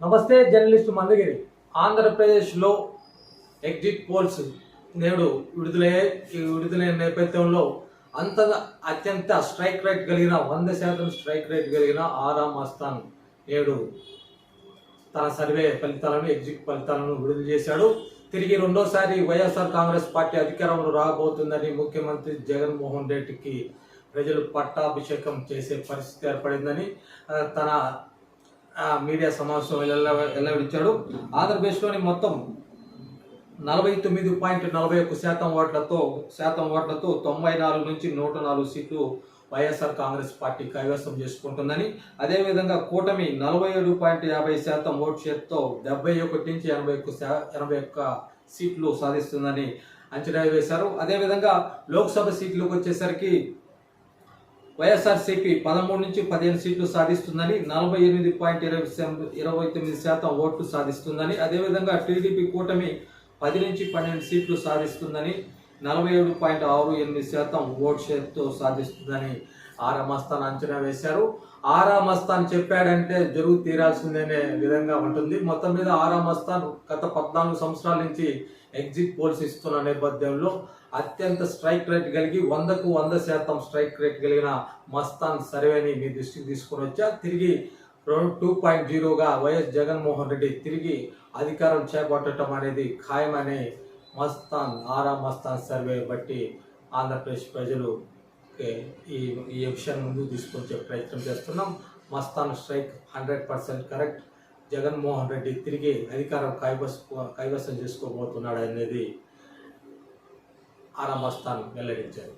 నమస్తే జర్నలిస్ట్ మందగిరి. ఆంధ్రప్రదేశ్లో exit polls నేడు విడుదలయ్యే ఈ విడుదలైన నేపథ్యంలో అంత అత్యంత స్ట్రైక్ రేట్ కలిగిన వంద శాతం స్ట్రైక్ రేట్ కలిగిన ఆరామ్ అస్థాన్ నేడు తన సర్వే ఫలితాలను ఎగ్జిట్ ఫలితాలను విడుదల చేశాడు. తిరిగి రెండోసారి వైఎస్ఆర్ కాంగ్రెస్ పార్టీ అధికారంలో రాబోతుందని ముఖ్యమంత్రి జగన్మోహన్ రెడ్డికి ప్రజలు పట్టాభిషేకం చేసే పరిస్థితి ఏర్పడిందని తన మీడియా సమావేశం వెల్ల ఆంధ్రప్రదేశ్లోని మొత్తం నలభై తొమ్మిది పాయింట్ నలభై ఒక్క శాతం ఓట్లతో శాతం ఓట్లతో తొంభై నాలుగు నుంచి నూట నాలుగు సీట్లు వైఎస్ఆర్ కాంగ్రెస్ పార్టీ కైవసం చేసుకుంటుందని. అదేవిధంగా కూటమి నలభై ఏడు పాయింట్ యాభై శాతం ఓట్ షేర్తో డెబ్బై ఒకటి నుంచి ఎనభై ఒక్క ఎనభై ఒక్క సీట్లు సాధిస్తుందని అంచనా వేశారు. అదేవిధంగా లోక్సభ సీట్లకు వచ్చేసరికి వైఎస్ఆర్సీపీ పదమూడు నుంచి పదిహేను సీట్లు సాధిస్తుందని నలభై ఎనిమిది పాయింట్ ఇరవై ఇరవై తొమ్మిది శాతం ఓట్లు సాధిస్తుందని అదేవిధంగా టీడీపీ కూటమి పది నుంచి పన్నెండు సీట్లు సాధిస్తుందని నలభై ఏడు పాయింట్ ఆరు ఎనిమిది శాతం ఓట్ షేర్తో సాధిస్తుందని ఆరా మస్తాన్ అంచనా వేశారు. ఆరా మస్తాన్ చెప్పాడంటే జరుగు తీరాల్సిందనే విధంగా ఉంటుంది. మొత్తం మీద ఆరా మస్తాన్ గత పద్నాలుగు సంవత్సరాల నుంచి ఎగ్జిట్ పోల్స్ ఇస్తున్న నేపథ్యంలో అత్యంత స్ట్రైక్ రేట్ కలిగి వందకు వంద శాతం స్ట్రైక్ రేట్ కలిగిన మస్తాన్ సర్వేని మీ దృష్టికి తీసుకొని వచ్చా. తిరిగి టూ పాయింట్ జీరోగా వైఎస్ జగన్మోహన్ రెడ్డి తిరిగి అధికారం చేపట్టడం అనేది ఖాయమని మస్తాన్ ఆరా మస్తాన్ సర్వే బట్టి ఆంధ్రప్రదేశ్ ప్రజలు ఈ ఈ విషయాన్ని ముందుకు తీసుకొచ్చే ప్రయత్నం చేస్తున్నాం. Mastan strike hundred percent correct. Jaganmohan Reddy తిరిగి అధికారం కైవస కైవసం చేసుకోబోతున్నాడు అనేది ఆరా మస్తాన్ వెల్లడించారు.